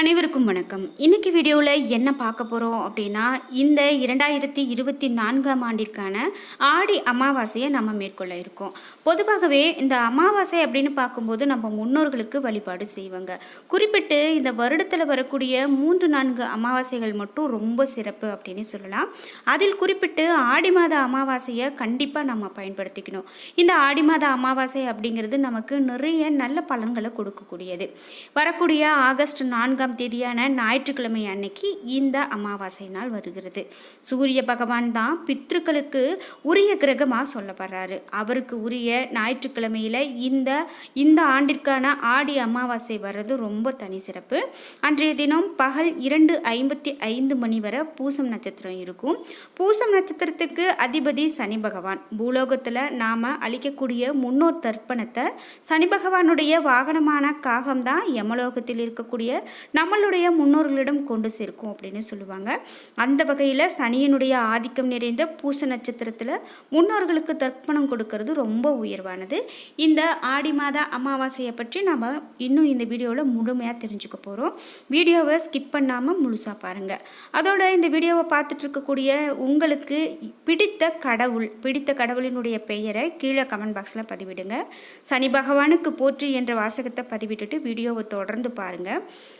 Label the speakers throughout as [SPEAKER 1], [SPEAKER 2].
[SPEAKER 1] அனைவருக்கும் வணக்கம். இன்னைக்கு வீடியோவில் என்ன பார்க்க போகிறோம் அப்படின்னா இந்த இரண்டாயிரத்தி இருபத்தி நான்காம் ஆண்டிற்கான ஆடி அமாவாசையை நம்ம மேற்கொள்ள இருக்கோம். பொதுவாகவே இந்த அமாவாசை அப்படின்னு பார்க்கும்போது நம்ம முன்னோர்களுக்கு வழிபாடு செய்வாங்க. குறிப்பிட்டு இந்த வருடத்தில் வரக்கூடிய மூன்று நான்கு அமாவாசைகள் மட்டும் ரொம்ப சிறப்பு அப்படின்னு சொல்லலாம். அதில் குறிப்பிட்டு ஆடி மாத அமாவாசையை கண்டிப்பாக நம்ம பயன்படுத்திக்கணும். இந்த ஆடி மாத அமாவாசை அப்படிங்கிறது நமக்கு நிறைய நல்ல பலன்களை கொடுக்கக்கூடியது. வரக்கூடிய ஆகஸ்ட் நான்காம் தேதியான ஞாயிற்றுக்கிழமை அன்னைக்கு இந்த அமாவாசை நாள் வருகிறது. சூரிய பகவான் தான் பித்ருக்களுக்கு உரிய கிரகமாக சொல்லப்படுறாரு. அவருக்கு உரிய ஞாயிற்றுக்கிழமையில் இந்த இந்த ஆண்டிற்கான ஆடி அமாவாசை வர்றது ரொம்ப தனி சிறப்பு. அன்றைய தினம் பகல் இரண்டு ஐம்பத்தி ஐந்து மணி வரை பூசம் நட்சத்திரம் இருக்கும். பூசம் நட்சத்திரத்துக்கு அதிபதி சனி பகவான். பூலோகத்தில் நாம் அளிக்கக்கூடிய முன்னோர் தர்ப்பணத்தை சனி பகவானுடைய வாகனமான காகம்தான் யமலோகத்தில் இருக்கக்கூடிய நம்மளுடைய முன்னோர்களிடம் கொண்டு சேர்க்கும் அப்படின்னு சொல்லுவாங்க. அந்த வகையில் சனியினுடைய ஆதிக்கம் நிறைந்த பூச நட்சத்திரத்தில் முன்னோர்களுக்கு தர்ப்பணம் கொடுக்கறது ரொம்ப உயர்வானது. இந்த ஆடி மாத அமாவாசையை பற்றி நம்ம இன்னும் இந்த வீடியோவில் முழுமையாக தெரிஞ்சுக்க போகிறோம் வீடியோவை ஸ்கிப் பண்ணாமல் முழுசாக பாருங்கள் அதோட இந்த வீடியோவை பார்த்துட்டு இருக்கக்கூடிய உங்களுக்கு பிடித்த கடவுள் பிடித்த கடவுளினுடைய பெயரை கீழே கமெண்ட் பாக்ஸில் பதிவிடுங்க. சனி பகவானுக்கு போற்றி என்ற வாசகத்தை பதிவிட்டுட்டு வீடியோவை தொடர்ந்து பாருங்கள்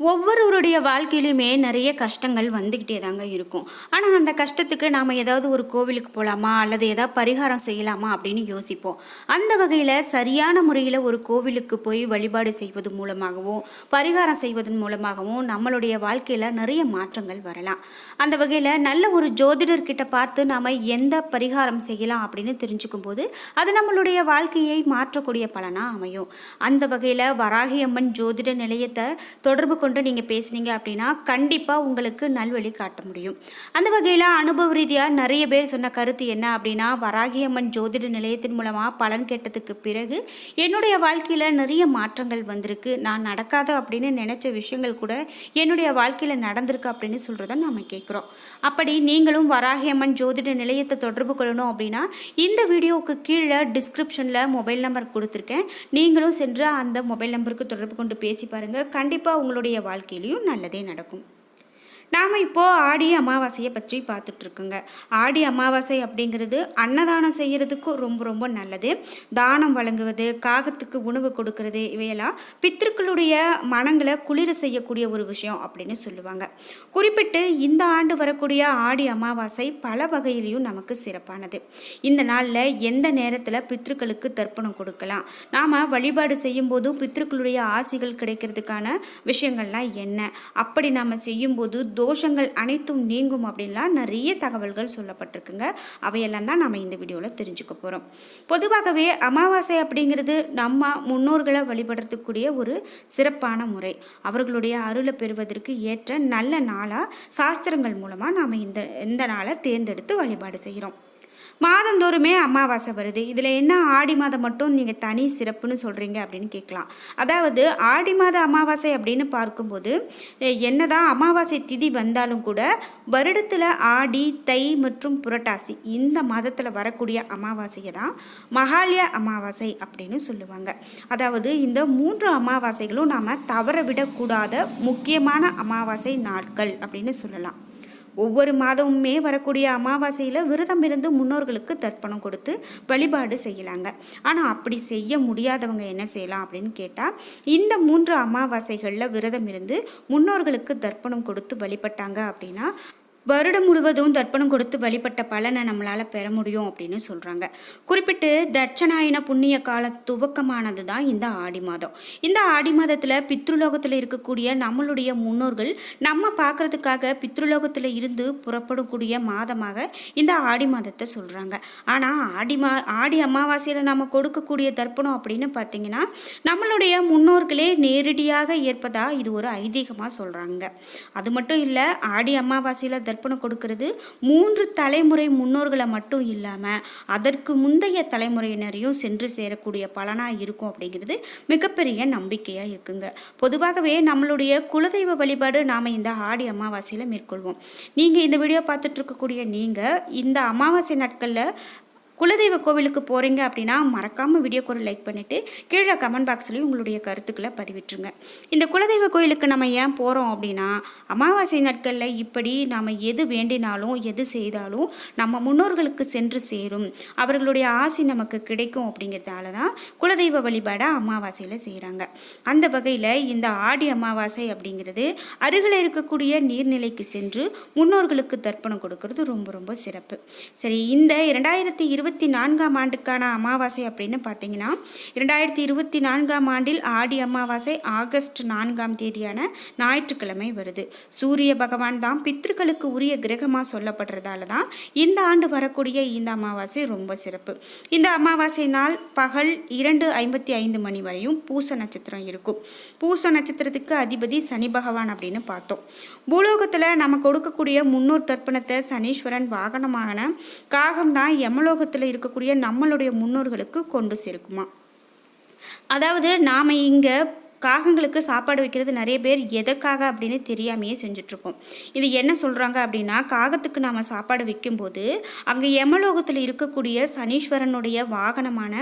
[SPEAKER 1] ஒவ்வொருவருடைய வாழ்க்கையிலுமே நிறைய கஷ்டங்கள் வந்துக்கிட்டே தாங்க இருக்கும். ஆனால் அந்த கஷ்டத்துக்கு நாம் ஏதாவது ஒரு கோவிலுக்கு போகலாமா அல்லது ஏதாவது பரிகாரம் செய்யலாமா? அப்படின்னு யோசிப்போம். அந்த வகையில் சரியான முறையில் ஒரு கோவிலுக்கு போய் வழிபாடு செய்வது மூலமாகவும் பரிகாரம் செய்வதன் மூலமாகவும் நம்மளுடைய வாழ்க்கையில் நிறைய மாற்றங்கள் வரலாம். அந்த வகையில் நல்ல ஒரு ஜோதிடர்கிட்ட பார்த்து நாம் எந்த பரிகாரம் செய்யலாம் அப்படின்னு தெரிஞ்சுக்கும் போது அது நம்மளுடைய வாழ்க்கையை மாற்றக்கூடிய பலனாக அமையும். அந்த வகையில் வராகியம்மன் ஜோதிட நிலையத்தை தொடர்பு கொண்டு நீங்கள் பேசுனீங்க அப்படின்னா கண்டிப்பாக உங்களுக்கு நல்வழி காட்ட முடியும். அந்த வகையில் அனுபவ ரீதியாக நிறைய பேர் சொன்ன கருத்து என்ன அப்படின்னா வராகியம்மன் ஜோதிட நிலையத்தின் மூலமாக பலன் கேட்டதுக்கு பிறகு என்னுடைய வாழ்க்கையில் நிறைய மாற்றங்கள் வந்திருக்கு. நான் நடக்காத அப்படின்னு நினச்ச விஷயங்கள் கூட என்னுடைய வாழ்க்கையில் நடந்திருக்கு அப்படின்னு சொல்கிறத நம்ம கேட்குறோம் அப்படி நீங்களும் வராகியம்மன் ஜோதிட நிலையத்தை தொடர்பு கொள்ளணும் அப்படின்னா இந்த வீடியோவுக்கு கீழே டிஸ்கிரிப்ஷனில் மொபைல் நம்பர் கொடுத்துருக்கேன். நீங்களும் சென்று அந்த மொபைல் நம்பருக்கு தொடர்பு கொண்டு பேசி பாருங்கள் கண்டிப்பாக உங்களுடைய வாழ்க்கையிலையும் நல்லதே நடக்கும். நாம் இப்போது ஆடி அமாவாசையை பற்றி பார்த்துட்ருக்குங்க. ஆடி அமாவாசை அப்படிங்கிறது அன்னதானம் செய்கிறதுக்கு ரொம்ப ரொம்ப நல்லது. தானம் வழங்குவது காகத்துக்கு உணவு கொடுக்கறது இவையெல்லாம் பித்திருக்களுடைய மனங்களை குளிர செய்யக்கூடிய ஒரு விஷயம் அப்படின்னு சொல்லுவாங்க. குறிப்பிட்டு இந்த ஆண்டு வரக்கூடிய ஆடி அமாவாசை பல வகையிலையும் நமக்கு சிறப்பானது. இந்த நாளில் எந்த நேரத்தில் பித்ருக்களுக்கு தர்ப்பணம் கொடுக்கலாம்? நாம் வழிபாடு செய்யும்போது பித்ருக்களுடைய ஆசைகள் கிடைக்கிறதுக்கான விஷயங்கள்லாம் என்ன? அப்படி நாம் செய்யும்போது தோஷங்கள் அனைத்தும் நீங்கும் அப்படின்லாம் நிறைய தகவல்கள் சொல்லப்பட்டிருக்குங்க. அவையெல்லாம் தான் நம்ம இந்த வீடியோவில் தெரிஞ்சுக்க போகிறோம் பொதுவாகவே அமாவாசை அப்படிங்கிறது நம்ம முன்னோர்களை வழிபடுறதுக்கூடிய ஒரு சிறப்பான முறை. அவர்களுடைய அருளை பெறுவதற்கு ஏற்ற நல்ல நாளாக சாஸ்திரங்கள் மூலமாக நாம் இந்த இந்த நாளை தேர்ந்தெடுத்து வழிபாடு செய்கிறோம். மாதந்தோறுமே அமாவாசை வருது. இதில் என்ன ஆடி மாதம் மட்டும் நீங்கள் தனி சிறப்புன்னு சொல்கிறீங்க அப்படின்னு கேட்கலாம். அதாவது ஆடி மாத அமாவாசை அப்படின்னு பார்க்கும்போது என்னதான் அமாவாசை திதி வந்தாலும் கூட வருடத்தில் ஆடி தை மற்றும் புரட்டாசி இந்த மாதத்தில் வரக்கூடிய அமாவாசையை தான் மகாலய அமாவாசை அப்படின்னு சொல்லுவாங்க. அதாவது இந்த மூன்று அமாவாசைகளும் நாம் தவற விடக்கூடாத முக்கியமான அமாவாசை நாட்கள் அப்படின்னு சொல்லலாம். ஒவ்வொரு மாதமுமே வரக்கூடிய அமாவாசையில் விரதம் இருந்து முன்னோர்களுக்கு தர்ப்பணம் கொடுத்து வழிபாடு செய்யலாங்க. ஆனால் அப்படி செய்ய முடியாதவங்க என்ன செய்யலாம் அப்படின்னு கேட்டால் இந்த மூன்று அமாவாசைகளில் விரதம் இருந்து முன்னோர்களுக்கு தர்ப்பணம் கொடுத்து வழிபட்டாங்க அப்படின்னா வருடம் முழுவதும் தர்ப்பணம் கொடுத்து வழிபட்ட பலனை நம்மளால் பெற முடியும் அப்படின்னு சொல்கிறாங்க குறிப்பிட்டு தட்சநாயன புண்ணிய கால துவக்கமானது தான் இந்த ஆடி மாதம். இந்த ஆடி மாதத்தில் பித்ருலோகத்தில் இருக்கக்கூடிய நம்மளுடைய முன்னோர்கள் நம்ம பார்க்குறதுக்காக பித்ருலோகத்தில் இருந்து புறப்படக்கூடிய மாதமாக இந்த ஆடி மாதத்தை சொல்கிறாங்க ஆனால் ஆடி மா ஆடி அமாவாசையில் நம்ம கொடுக்கக்கூடிய தர்ப்பணம் அப்படின்னு பார்த்தீங்கன்னா நம்மளுடைய முன்னோர்களே நேரடியாக ஏற்பதாக இது ஒரு ஐதீகமாக சொல்கிறாங்க அது மட்டும் இல்லை ஆடி அமாவாசையில் தர்ப்பணம் கொடுக்கறது. மூன்று தலைமுறை முன்னோர்களை மட்டும் இல்லாமல் அதற்கு முந்தைய தலைமுறையினரையும் சென்று சேரக்கூடிய பலனாக இருக்கும் அப்படிங்கிறது மிகப்பெரிய நம்பிக்கையாக இருக்குங்க. பொதுவாகவே நம்மளுடைய குலதெய்வ வழிபாடு நாம் இந்த ஆடி அமாவாசையில் மேற்கொள்வோம். நீங்கள் இந்த வீடியோ பார்த்துட்ருக்கக்கூடிய நீங்கள் இந்த அமாவாசை நாட்களில் குலதெய்வ கோவிலுக்கு போகிறீங்க அப்படின்னா மறக்காமல் வீடியோக்கு ஒரு லைக் பண்ணிவிட்டு கீழே கமெண்ட் பாக்ஸ்லேயும் உங்களுடைய கருத்துக்களை பதிவிட்டுருங்க. இந்த குலதெய்வ கோயிலுக்கு நம்ம ஏன் போகிறோம் அப்படின்னா அமாவாசை நாட்களில் இப்படி நாம் எது வேண்டினாலும் எது செய்தாலும் நம்ம முன்னோர்களுக்கு சென்று சேரும். அவர்களுடைய ஆசை நமக்கு கிடைக்கும் அப்படிங்கிறதால தான் குலதெய்வ வழிபாடை அமாவாசையில் செய்கிறாங்க அந்த வகையில் இந்த ஆடி அமாவாசை அப்படிங்கிறது அருகில் இருக்கக்கூடிய நீர்நிலைக்கு சென்று முன்னோர்களுக்கு தர்ப்பணம் கொடுக்கறது ரொம்ப ரொம்ப சிறப்பு. சரி இந்த இரண்டாயிரத்தி இருபத்தி இருபத்தி நான்காம் ஆண்டுக்கான அமாவாசை அப்படின்னு பார்த்தீங்கன்னா இரண்டாயிரத்தி இருபத்தி நான்காம் ஆண்டில் ஆடி அமாவாசை ஆகஸ்ட் நான்காம் தேதியான ஞாயிற்றுக்கிழமை வருது. சூரிய பகவான் தான் பித்ருக்களுக்கு உரிய கிரகமாக சொல்லப்படுறதால தான் இந்த ஆண்டு வரக்கூடிய இந்த அமாவாசை ரொம்ப சிறப்பு. இந்த அமாவாசை நாள் பகல் இரண்டு ஐம்பத்தி ஐந்து மணி வரையும் பூச நட்சத்திரம் இருக்கும். பூச நட்சத்திரத்துக்கு அதிபதி சனி பகவான் அப்படின்னு பார்த்தோம். பூலோகத்தில் நம்ம கொடுக்கக்கூடிய முன்னோர் தர்ப்பணத்தை சனீஸ்வரன் வாகனமான காகம் தான் யமலோகத்தில் இருக்கக்கூடிய நம்மளுடைய முன்னோர்களுக்கு கொண்டு சேர்க்குமா? அதாவது நாம் இங்கே காகங்களுக்கு சாப்பாடு வைக்கிறது நிறைய பேர் எதற்காக அப்படின்னு தெரியாமையே செஞ்சிட்ருக்கோம். இது என்ன சொல்கிறாங்க அப்படின்னா காகத்துக்கு நாம் சாப்பாடு வைக்கும்போது அங்கே யமலோகத்தில் இருக்கக்கூடிய சனீஸ்வரனுடைய வாகனமான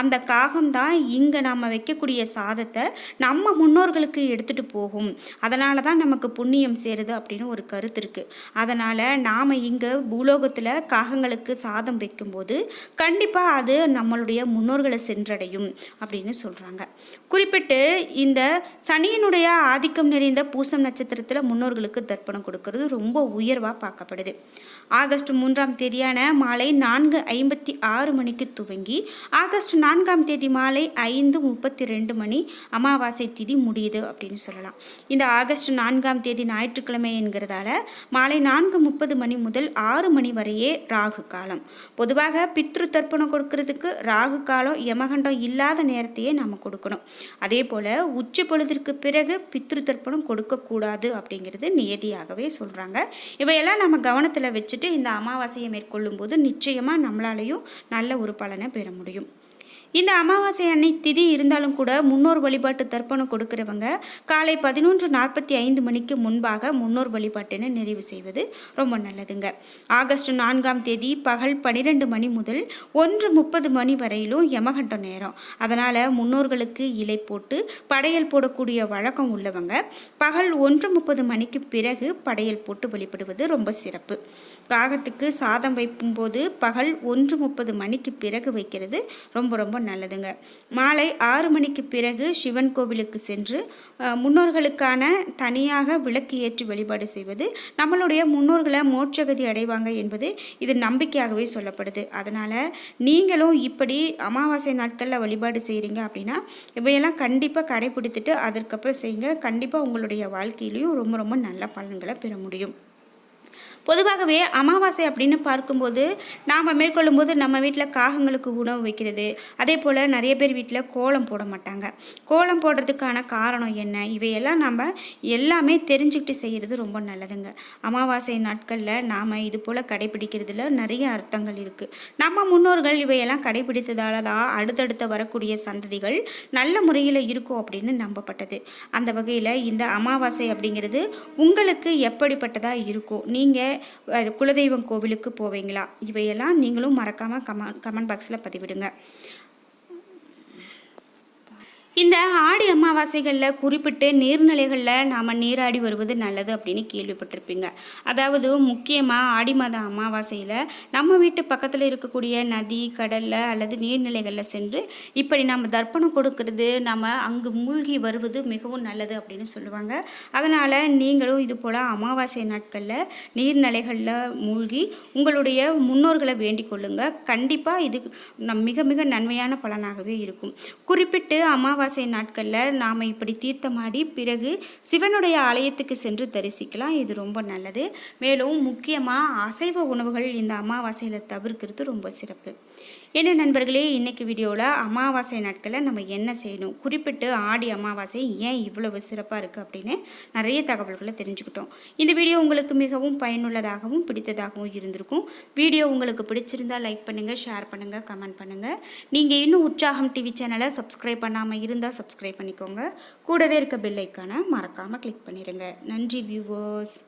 [SPEAKER 1] அந்த காகம் தான் இங்கே நாம் வைக்கக்கூடிய சாதத்தை நம்ம முன்னோர்களுக்கு எடுத்துகிட்டு போகும். அதனால தான் நமக்கு புண்ணியம் சேருது அப்படின்னு ஒரு கருத்து இருக்குது அதனால் நாம் இங்கே பூலோகத்தில் காகங்களுக்கு சாதம் வைக்கும்போது கண்டிப்பாக அது நம்மளுடைய முன்னோர்களை சென்றடையும் அப்படின்னு சொல்கிறாங்க குறிப்பிட்டு இந்த சனியினுடைய ஆதிக்கம் நிறைந்த பூசம் நட்சத்திரத்தில் முன்னோர்களுக்கு தர்ப்பணம் கொடுக்கறது. ரொம்ப உயர்வாக பார்க்கப்படுது. ஆகஸ்ட் மூன்றாம் தேதியான மாலை நான்கு ஐம்பத்தி ஆறு மணிக்கு துவங்கி ஆகஸ்ட் நான்காம் தேதி மாலை ஐந்து முப்பத்தி ரெண்டு மணி அமாவாசை திதி முடியுது அப்படின்னு சொல்லலாம். இந்த ஆகஸ்ட் நான்காம் தேதி ஞாயிற்றுக்கிழமை என்கிறதால மாலை நான்கு முப்பது மணி முதல் ஆறு மணி வரையே ராகு காலம். பொதுவாக பித்ரு தர்ப்பணம் கொடுக்கறதுக்கு ராகு காலம் யமகண்டம் இல்லாத நேரத்தையே நம்ம கொடுக்கணும். அதே போல் உச்சி பொழுதிற்கு பிறகு பித்ரு தர்ப்பணம் கொடுக்கக்கூடாது அப்படிங்கிறது நியதியாகவே சொல்கிறாங்க இவையெல்லாம் நம்ம கவனத்தில் வச்சுட்டு இந்த அமாவாசையை மேற்கொள்ளும் போது நிச்சயமாக நம்மளாலையும் நல்ல ஒரு பலனை பெற முடியும். இந்த அமாவாசை அன்னை திதி இருந்தாலும் கூட முன்னோர் வழிபாட்டு தர்ப்பணம் கொடுக்குறவங்க காலை பதினொன்று நாற்பத்தி ஐந்து மணிக்கு முன்பாக முன்னோர் வழிபாட்டினை நிறைவு செய்வது ரொம்ப நல்லதுங்க. ஆகஸ்ட் நான்காம் தேதி பகல் பன்னிரெண்டு மணி முதல் ஒன்று முப்பது மணி வரையிலும் யமகண்ட நேரம். அதனால் முன்னோர்களுக்கு இலை போட்டு படையல் போடக்கூடிய வழக்கம் உள்ளவங்க பகல் ஒன்று முப்பது மணிக்கு பிறகு படையல் போட்டு வழிபடுவது ரொம்ப சிறப்பு. காகத்துக்கு சாதம் வைக்கும்போது பகல் ஒன்று முப்பது மணிக்கு பிறகு வைக்கிறது. ரொம்ப ரொம்ப நல்லதுங்க. மாலை ஆறு மணிக்கு பிறகு சிவன் கோவிலுக்கு சென்று முன்னோர்களுக்கான தனியாக விளக்கு ஏற்றி வழிபாடு செய்வது நம்மளுடைய முன்னோர்களை மோட்சகதி அடைவாங்க என்பது இது நம்பிக்கையாகவே சொல்லப்படுது. அதனால் நீங்களும் இப்படி அமாவாசை நாட்களில் வழிபாடு செய்கிறீங்க அப்படின்னா இவையெல்லாம் கண்டிப்பாக கடைபிடித்துட்டு அதற்கப்புறம் செய்யுங்க. கண்டிப்பாக உங்களுடைய வாழ்க்கையிலையும் ரொம்ப ரொம்ப நல்ல பலன்களை பெற முடியும். பொதுவாகவே அமாவாசை அப்படின்னு பார்க்கும்போது நாம் மேற்கொள்ளும்போது நம்ம வீட்டில் காகங்களுக்கு உணவு வைக்கிறது. அதே போல் நிறைய பேர் வீட்டில் கோலம் போட மாட்டாங்க. கோலம் போடுறதுக்கான காரணம் என்ன? இவையெல்லாம் நம்ம எல்லாமே தெரிஞ்சுக்கிட்டு செய்கிறது ரொம்ப நல்லதுங்க. அமாவாசை நாட்களில் நாம் இது போல் கடைபிடிக்கிறதுல நிறைய அர்த்தங்கள் இருக்குது நம்ம முன்னோர்கள் இவையெல்லாம் கடைபிடித்ததால தான் அடுத்தடுத்த வரக்கூடிய சந்ததிகள் நல்ல முறையில் இருக்கும் அப்படின்னு நம்பப்பட்டது. அந்த வகையில் இந்த அமாவாசை அப்படிங்கிறது உங்களுக்கு எப்படிப்பட்டதாக இருக்கும்? நீங்கள் குலதெய்வம் கோவிலுக்கு போவீங்களா? இவையெல்லாம் நீங்களும் மறக்காமல் கமெண்ட் கமெண்ட் பாக்ஸில் பதிவிடுங்க. இந்த ஆடி அமாவாசைகளில் குறிப்பிட்டு நீர்நிலைகளில் நாம் நீராடி வருவது நல்லது அப்படின்னு கேள்விப்பட்டிருப்பீங்க. அதாவது முக்கியமாக ஆடி மாத அமாவாசையில் நம்ம வீட்டு பக்கத்தில் இருக்கக்கூடிய நதி கடலில் அல்லது நீர்நிலைகளில் சென்று இப்படி நம்ம தர்ப்பணம் கொடுக்கறது நம்ம அங்கு மூழ்கி வருவது மிகவும் நல்லது அப்படின்னு சொல்லுவாங்க. அதனால் நீங்களும் இது போல் அமாவாசை நாட்களில் நீர்நிலைகளில் மூழ்கி உங்களுடைய முன்னோர்களை வேண்டிக் கொள்ளுங்கள் கண்டிப்பாக இது மிக மிக நன்மையான பலனாகவே இருக்கும். குறிப்பிட்டு அமாவாசை அமாவாசை நாட்களில் நாம் இப்படி தீர்த்தமாடி பிறகு சிவனுடைய ஆலயத்துக்கு சென்று தரிசிக்கலாம். இது ரொம்ப நல்லது. மேலும் முக்கியமாக அசைவ உணவுகள் இந்த அமாவாசையில் தவிர்க்கிறது ரொம்ப சிறப்பு. என்ன நண்பர்களே இன்றைக்கி வீடியோவில் அமாவாசை நாட்களில் நம்ம என்ன செய்யணும்? குறிப்பிட்டு ஆடி அமாவாசை ஏன் இவ்வளவு சிறப்பாக இருக்குது அப்படின்னு நிறைய தகவல்களை தெரிஞ்சுக்கிட்டோம். இந்த வீடியோ உங்களுக்கு மிகவும் பயனுள்ளதாகவும் பிடித்ததாகவும் இருந்திருக்கும். வீடியோ உங்களுக்கு பிடிச்சிருந்தா லைக் பண்ணுங்கள் ஷேர் பண்ணுங்கள் கமெண்ட் பண்ணுங்கள் நீங்கள் இன்னும் உற்சாகம் டிவி சேனலை சப்ஸ்கிரைப் பண்ணாமல் இருந்தால் சப்ஸ்கிரைப் பண்ணிக்கோங்க. கூடவே இருக்க பெல் ஐக்கானை மறக்காமல் கிளிக் பண்ணிடுங்க நன்றி வியூவர்ஸ்